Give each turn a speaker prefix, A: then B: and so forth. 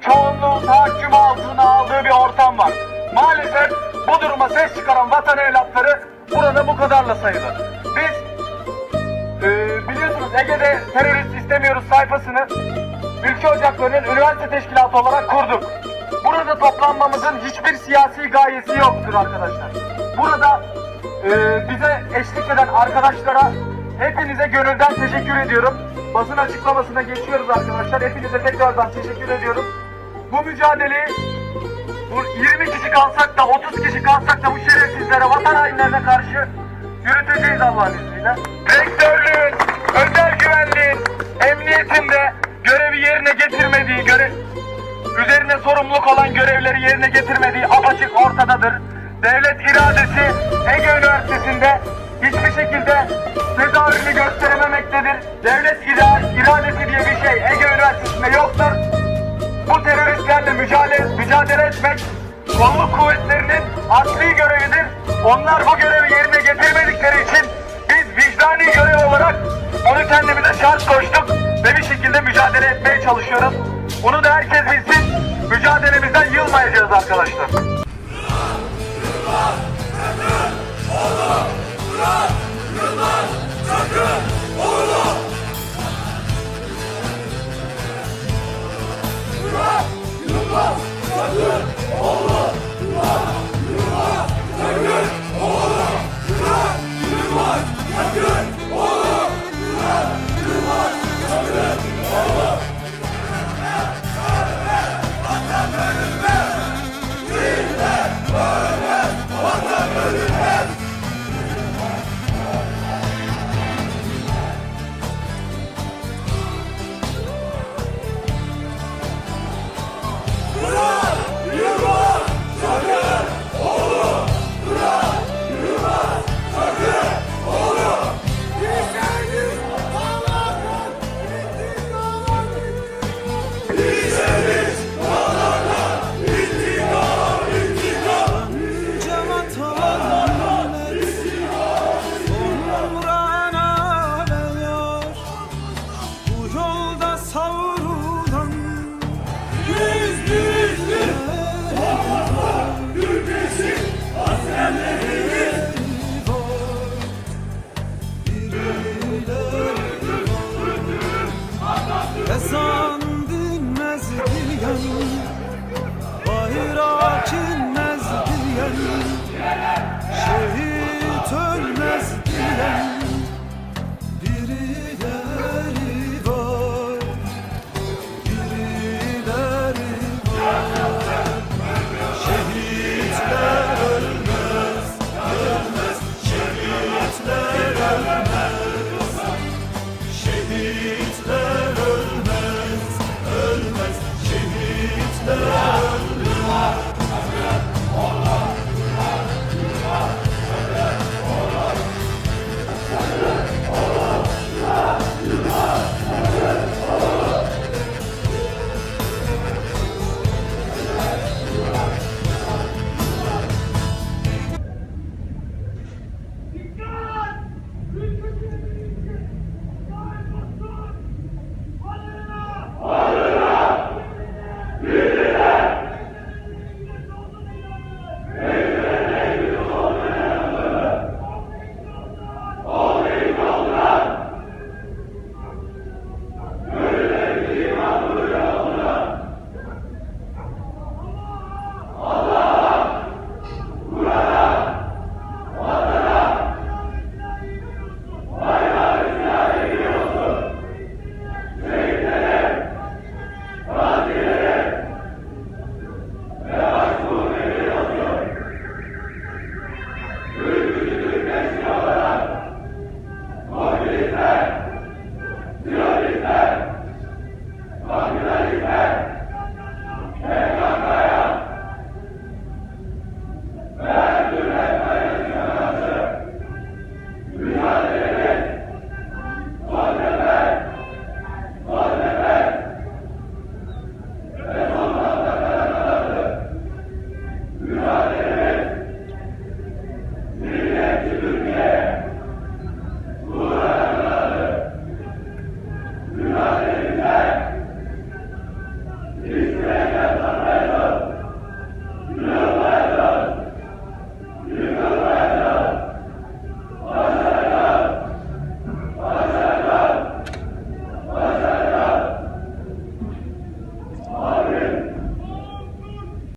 A: çoğunluğun tahakküm altına aldığı bir ortam var. Maalesef bu duruma ses çıkaran vatan evlatları burada bu kadarla sayılır. Biz e, biliyorsunuz Ege'de terörist istemiyoruz sayfasını Ülke Ocakları'nın üniversite teşkilatı olarak kurduk. Burada toplanmamızın hiçbir siyasi gayesi yoktur arkadaşlar. Burada e, bize eşlik eden arkadaşlara hepinize gönülden teşekkür ediyorum. Basın açıklamasına geçiyoruz arkadaşlar. Hepinize tekrardan teşekkür ediyorum. Bu mücadeleyi bu 20 kişi kalsak da 30 kişi kalsak da bu şerefsizlere, vatan hainlerine karşı yürüteceğiz Allah'ın izniyle. Rektörlüğün, özel güvenliğin, emniyetinde görevi yerine getirmediği, görev, üzerine sorumluluk olan görevleri yerine getirmediği apaçık ortadadır. Devlet iradesi Ege Üniversitesi'nde gösterememektedir. Devlet ira- iradesi diye bir şey Ege Üniversitesi'nde yoktur. Bu teröristlerle mücadele, mücadele etmek kolluk kuvvetlerinin asli görevidir. Onlar bu görevi yerine getirmedikleri için biz vicdani görev olarak onu kendimize şart koştuk ve bir şekilde mücadele etmeye çalışıyoruz. Bunu da herkes bilsin. Mücadelemizden yılmayacağız arkadaşlar.
B: Ezan